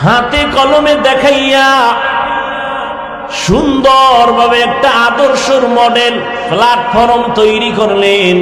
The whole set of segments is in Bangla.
হাতে কলমে দেখাইয়া সুন্দরভাবে একটা আদর্শর মডেল প্ল্যাটফর্ম তৈরি করলেন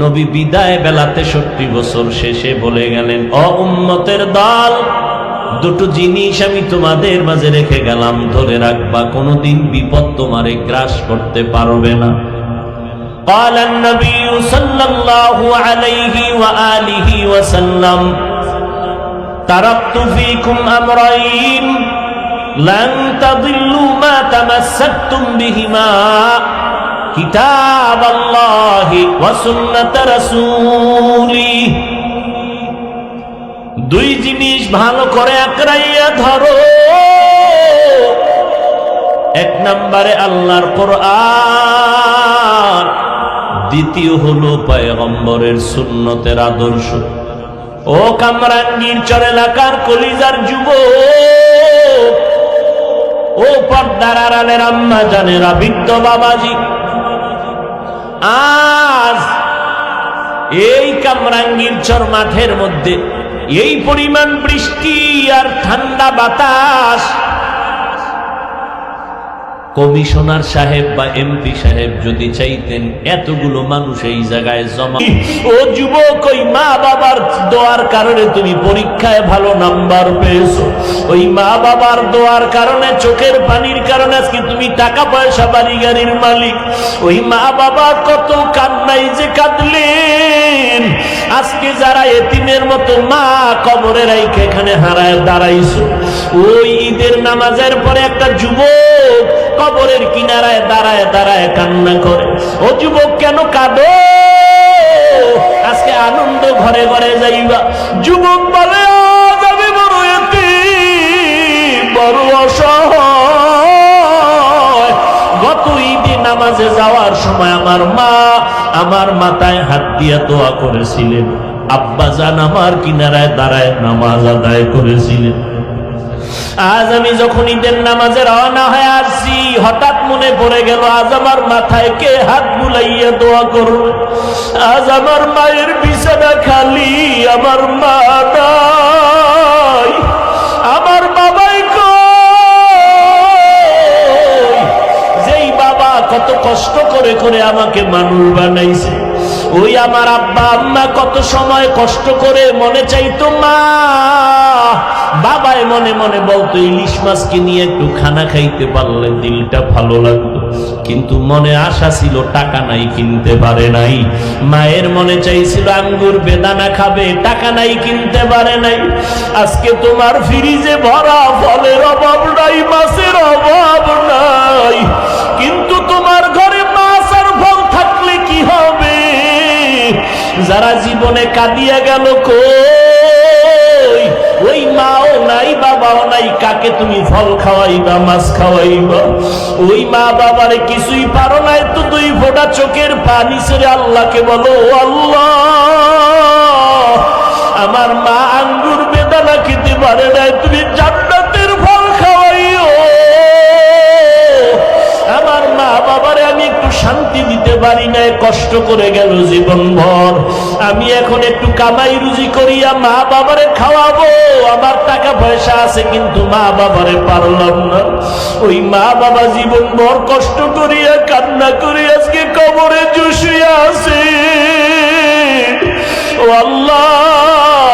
নবী বিদায় বেলা তেষট্টি বছর শেষে বলে গেলেন অ উম্মতের দল দুটো জিনিস আমি তোমাদের মাঝে রেখে গেলাম ধরে রাখবা কোনোদিন বিপদ তোমারে গ্রাস করতে পারবে না قال النبي صلى الله عليه وآله وسلم تركت فيكم أمرين لن تضلوا ما تمسكتم بهما كتاب الله وسنة رسولي দুই জিনিস ভালো করে আকড়াইয়া ধরো এক নম্বরে আল্লাহর কোরআন দ্বিতীয় হলো পয়গম্বরের সুন্নতের আদর্শ ও কামরাঙ্গীর চর এলাকার কলিজার যুব ও পর্দার আড়ালের আম্মা জানেরা, বৃদ্ধ বাবাজি। আজ এই কামরাঙ্গীর চর মাঠের মধ্যে এই পরিমাণ বৃষ্টি আর ঠান্ডা বাতাস কমিশনার সাহেব বা এমপি সাহেব যদি চাইতেন এতগুলো মানুষ এই জায়গায় জমা ও যুবক, ওই মা বাবার দোয়ার কারণে তুমি পরীক্ষায় ভালো নাম্বার পেয়েছ। ওই মা বাবার দোয়ার কারণে, চোখের পানির কারণে আজকে তুমি টাকা পয়সা বাড়ি গাড়ির মালিক। ওই মা বাবা কত কান্নাই যে কাঁদলেন। আজকে যারা এতিমের মতো মা কবরে রাইকে এখানে হারায় দাঁড়াইছো। ওই ঈদের নামাজের পরে একটা যুবক কবরের কিনারায় দাঁড়ায় দাঁড়ায় কান্না করে। ও যুবক কেন কাঁদো? আজকে আনন্দ ঘরে ঘরে যাইবা। যুবক বলে আমি বড় এতিম, বড় অসহায়। নামাজে যাওয়ার সময় আমার মা আমার মাথায় হাত দিয়া দোয়া করেছিলেন। আব্বা জান আমার কিনারায় দাঁড়ায় নামাজ আদায় করেছিলেন। আজ আমি যখন ঈদের নামাজে রওনা হয়ে আসছি, হঠাৎ মনে পড়ে গেল, আজ আমার মাথায় কে হাত বুলাইয়া দোয়া করবে? আজ আমার মায়ের বিছানা খালি, আমার মা আমার বাবাই যেই বাবা কত কষ্ট করে করে আমাকে মানুষ বানাইছে। ওই আমার আব্বা, আম্মা কত সময় কষ্ট করে মনে চাইতো, মা বাবাই মনে মনে বলতো, ইলিশ মাছকে নিয়ে একটু খানা খাইতে পারলে দিলটা ভালো লাগতো। কিন্তু মনে আশা ছিল টাকা নাই, কিনতে পারে নাই। মায়ের মনে চাইছিল আঙ্গুর বেদানা খাবে, টাকা নাই, কিনতে পারে নাই। আজকে তোমার ফ্রিজে ভরা ফলের অভাব নাই, মাছের অভাব নাই। কিন্তু তোমার ঘরে যারা জীবনে কাঁদিয়া গেল কই? ওই মাও নাই, বাবাও নাই, কাকে তুমি ফল খাওয়াইবা, মাছ খাওয়াইবা? ওই মা বাবারে কিছুই পারো নাই তো দুই ফোঁটা চোখের পানি ছেড়ে আল্লাহকে বলো আল্লাহ, আমার মা আঙ্গুর বেদানা খেতে পারে নাই তুমি জান্নাতের ফল খাওয়াইও। আমার মা বাবারে একটু শান্তি দিতে পারি না কষ্ট করে গেল জীবন ভর আমি এখন একটু কামাই রুজি করিয়া মা বাবারে খাওয়াবো। আমার টাকা পয়সা আছে, কিন্তু মা বাবারে পারলাম না। ওই মা বাবা জীবন ভর কষ্ট করিয়া, কান্না করে আজকে কবরে জুসিয়া আছে। ও আল্লাহ,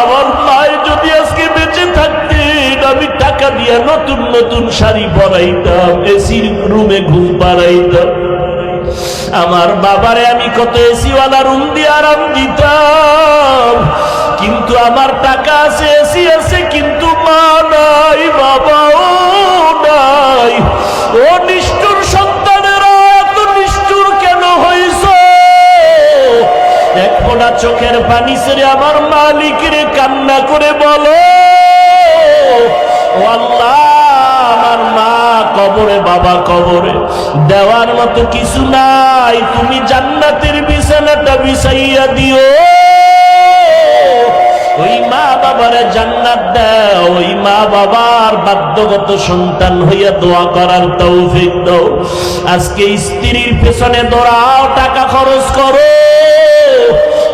আমার যদি আজকে বেঁচে থাকতেন, আমি টাকা দিয়া নতুন নতুন শাড়ি পরাইতাম, এসির রুমে ঘুম পাড়াইতাম। আমার বাবারে আমি কত এসিওয়ালা রুম দিয়ে আরাম দিতাম। কিন্তু আমার টাকা আছে, এসি আছে, কিন্তু মা নাই, বাবাও নাই। ও নিষ্ঠুর সন্তানেরা, এত নিষ্ঠুর কেন হইছো? এক ফোঁটা চোখের পানি ছেড়ে আমার মালিকের কান্না করে বলো, ও আল্লাহ আমার মা কবরে বাবা কবরে। দেওয়ার মতো কিছু নাই। তুমি জান্নাতের বিছানাটা বিছাইয়া দিও। ওই মা বাবা বাবারে জান্নাত দাও, ওই মা বাবার বাধ্যগত সন্তান হইয়া দোয়া করার তৌফিক দাও। আজকে স্ত্রীর পেছনে দৌড়াও, টাকা খরচ করো।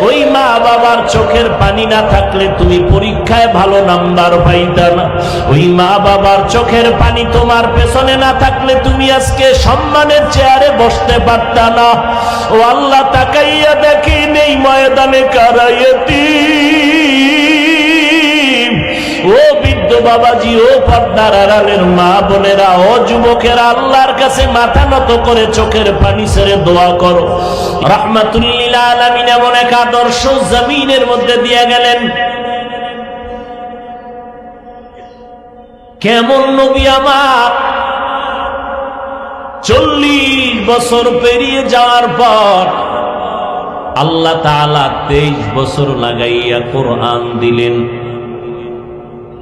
ওই মা বাবার চোখের পানি না থাকলে তুমি পরীক্ষায় ভালো নাম্বার পাইতা না। ওই মা বাবার চোখের পানি তোমার পেছনে না থাকলে তুমি আজকে সম্মানের চেয়ারে বসতে পারতা না। ও আল্লাহ তাকাইয়া দেখি নেই ময়দানে কারাইয়াতি ও বৃদ্ধ বাবাজি, ও মা বোনেরা, ও যুবকেরা আল্লাহর কাছে মাথা নত করে চোখের পানি দোয়া করো। আলমিন এমন এক আদর্শ জমিনের মধ্যে দিয়ে গেলেন। কেমন নবী আমার? চল্লিশ বছর পেরিয়ে যাওয়ার পর আল্লাহ তেইশ বছর লাগাইয়া কোরআন দিলেন।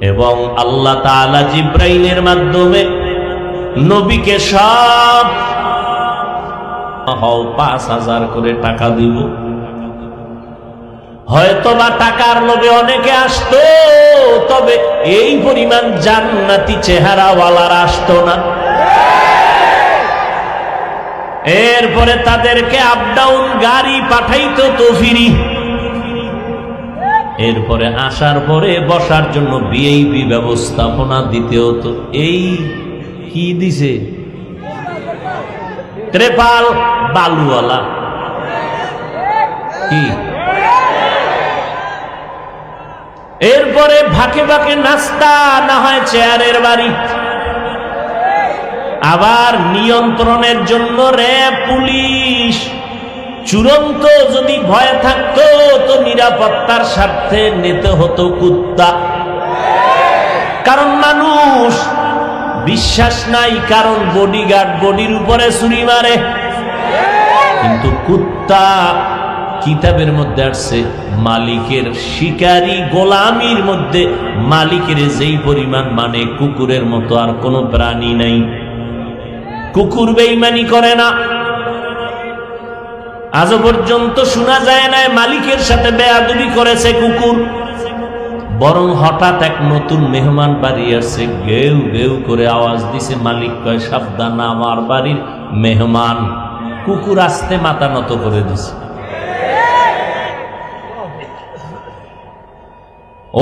এবং আল্লাহ তাআলা জিব্রাইলের মাধ্যমে নবীকে সব পাঁচ হাজার করে টাকা দিব। হয়তো বা টাকার লোভে অনেকে আসতো, তবে এই পরিমাণ জান্নাতি চেহারাওয়ালার আসতো না। এরপরে তাদেরকে আপ ডাউন গাড়ি পাঠাইতো তো ফিরি। এরপরে আসার পরে বসার জন্য বিএইপি ব্যবস্থাপনা দিতে হতো এই কি দিছে? ত্রেপাল বালুওয়ালা। কি? এরপরে ভাকে ভাকে নাস্তা, না হয় চেয়ারের বাড়ি। আবার নিয়ন্ত্রণের জন্য র্যাব পুলিশ। চূড়ান্ত যদি ভয় থাকতো তো নিরাপত্তার স্বার্থে নিতে হতো কুত্তা। কারণ মানুষ, বিশ্বাস নাই, কারণ বডিগার্ড বডির উপরে ছুরি মারে। কিন্তু কুত্তা কিতাবের মধ্যে আসছে, মালিকের শিকারী গোলামির মধ্যে, মালিকের যেই পরিমাণ মানে কুকুরের মতো আর কোনো প্রাণী নাই। কুকুর বেইমানি করে না। আজও পর্যন্ত শোনা যায় না মালিকের সাথে বেয়াদবি করেছে কুকুর। বরং হঠাৎ এক নতুন মেহমান বাড়ি আসছে গেউ গেউ করে আওয়াজ দিছে, মালিক কয়, সাবধান, আমার বাড়ির মেহমান। কুকুর আসতে মাথা নত করে দিছে।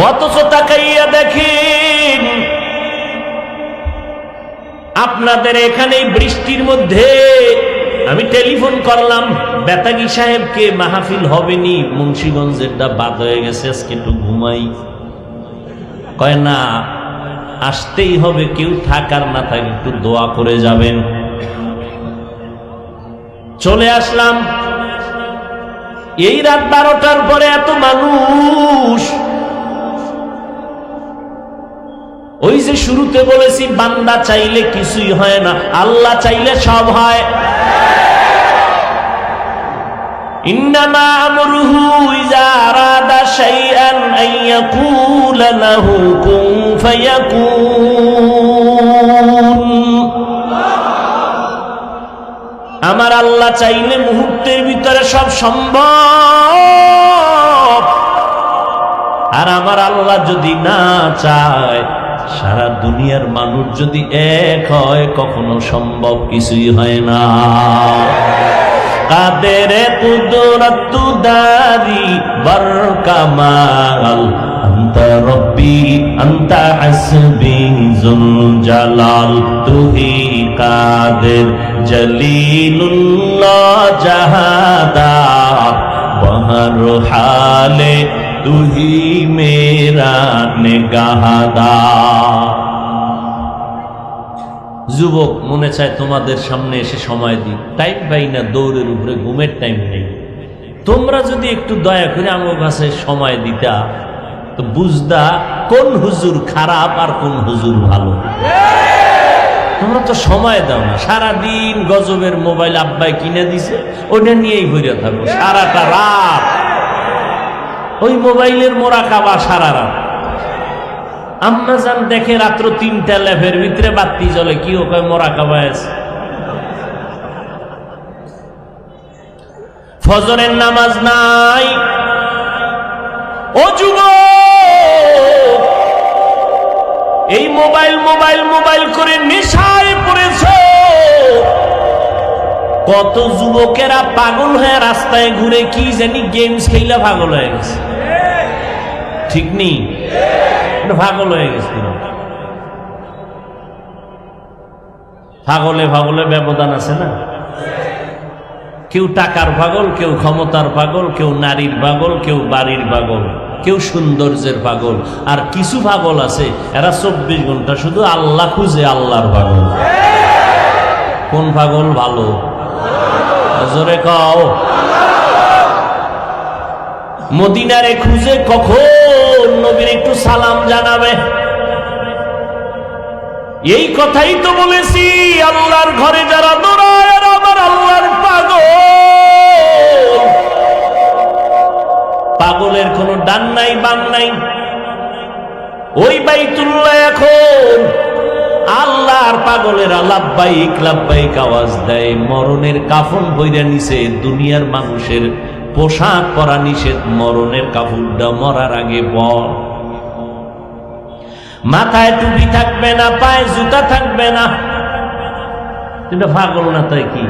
অথচ তাকাইয়া দেখেন, আপনাদের এখানে বৃষ্টির মধ্যে আমি টেলিফোন করলাম। বেতাগি সাহেবকে মাহফিল হবেনি মুন্সীগঞ্জেরটা বাদ হয়ে গেছে, আজকে একটু ঘুমাই। কয় না, আসতেই হবে, কেউ থাকার না থাকে একটু দোয়া করে যাবেন। চলে আসলাম। এই রাত বারোটার পরে এত মানুষ। ওই যে শুরুতে বলেছি, বান্দা চাইলে কিছুই হয় না, আল্লাহ চাইলে সব হয়। إنما أمره إذا أراد شيئا أن يقول له كن فيكون আমার আল্লাহ চাইলে মুহূর্তের ভিতরে সব সম্ভব আর আমার আল্লাহ যদি না চায় সারা দুনিয়ার মানুষ যদি এক হয় কখনো সম্ভব কিছুই হয় না কাদের কুদরতু দারি বর কামাল অন্ত রব্বি অন্ত হাসবি জুল জালাল। তুহি কাদের জলিলুল্লাহ জাহাদা? বহর হালে তুহি মেরা নিগাহদা। যুবক মনে চায় তোমাদের সামনে এসে সময় দিই। টাইম পাই না, দৌড়ের উপরে ঘুমের টাইম নেই। তোমরা যদি একটু দয়া করে আমার কাছে সময় দিতা, তো বুঝদা কোন হুজুর খারাপ আর কোন হুজুর ভালো। তোমরা তো সময় দাও না। সারাদিন গজবের মোবাইল আব্বাই কিনে দিছে ওটা নিয়েই ভরে থাকো। সারাটা রাত। ওই মোবাইলের মোরা কাবা সারা রাত। আম্মাজান দেখে রাত্র তিনটা লেফের ভিতরে বাতি জ্বলে, কি ওকে মোরা কাবা আছে। ফজরের নামাজ নাই। ও যুবক, এই মোবাইল মোবাইল মোবাইল করে নেশায় পড়েছ? কত যুবকেরা পাগল হয়ে রাস্তায় ঘুরে কি জানি গেমস খেলা পাগল হয়ে গেছে। ঠিক নেই? এটা পাগল হয়ে গেছিল পাগলে পাগলে ব্যবধান আছে না? কেউ টাকার পাগল, কেউ ক্ষমতার পাগল, কেউ নারীর পাগল, কেউ বাড়ির পাগল, কেউ সৌন্দর্যের পাগল। আর কিছু পাগল আছে, এরা চব্বিশ ঘণ্টা শুধু আল্লাহ খুঁজে আল্লাহর পাগল। কোন পাগল ভালো? জোরে কও। মদিনারে খুঁজে কখন নবীর একটু সালাম জানাবে। এই কথাই তো বলেছি, আল্লাহর ঘরে যারা দৌড়ায় আমার আল্লাহর পাগল। পাগলের কোনো ডান নাই বান নাই। ওই বাইতুল্লাহ এখন আল্লাহর পাগলের লাভবাইক লাভবাইক আওয়াজ দেয়, মরণের কাফন বইরা নিছে দুনিয়ার মানুষের পোশাক পরা নিষেধ, মরণের কাপড়টা মরার আগে পর মাথায় টুপি থাকবে না, পায়ে জুতা থাকবে না। কিন্তু পাগল না তাই কি?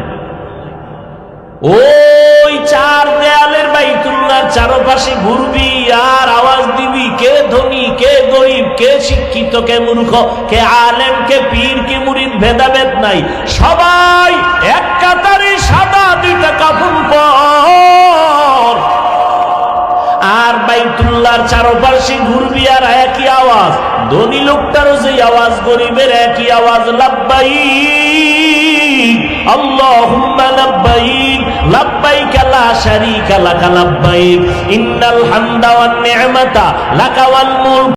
ওই চার দেয়ালের বাইতুল্লাহ চারপাশে ঘুরবি, আর আওয়াজ দিবি, কে ধনী, কে গরিব, কে শিক্ষিত, কে মূর্খ, কে আলেম, কে পীর, কে মুরিদ, ভেদাভেদ নাই। সবাই এক কাতারে সাদা দুইটা চারপাশে ঘুরবি আর একই আওয়াজ। ধনী লোকটারও যে আওয়াজ, গরিবের একই আওয়াজ লাভবাই আল্লাহুম্মা লাব্বাইক লাব্বাইক লা শারীকা লাকা, লাব্বাইক, ইন্নাল হামদা ওয়ান নি'মাতা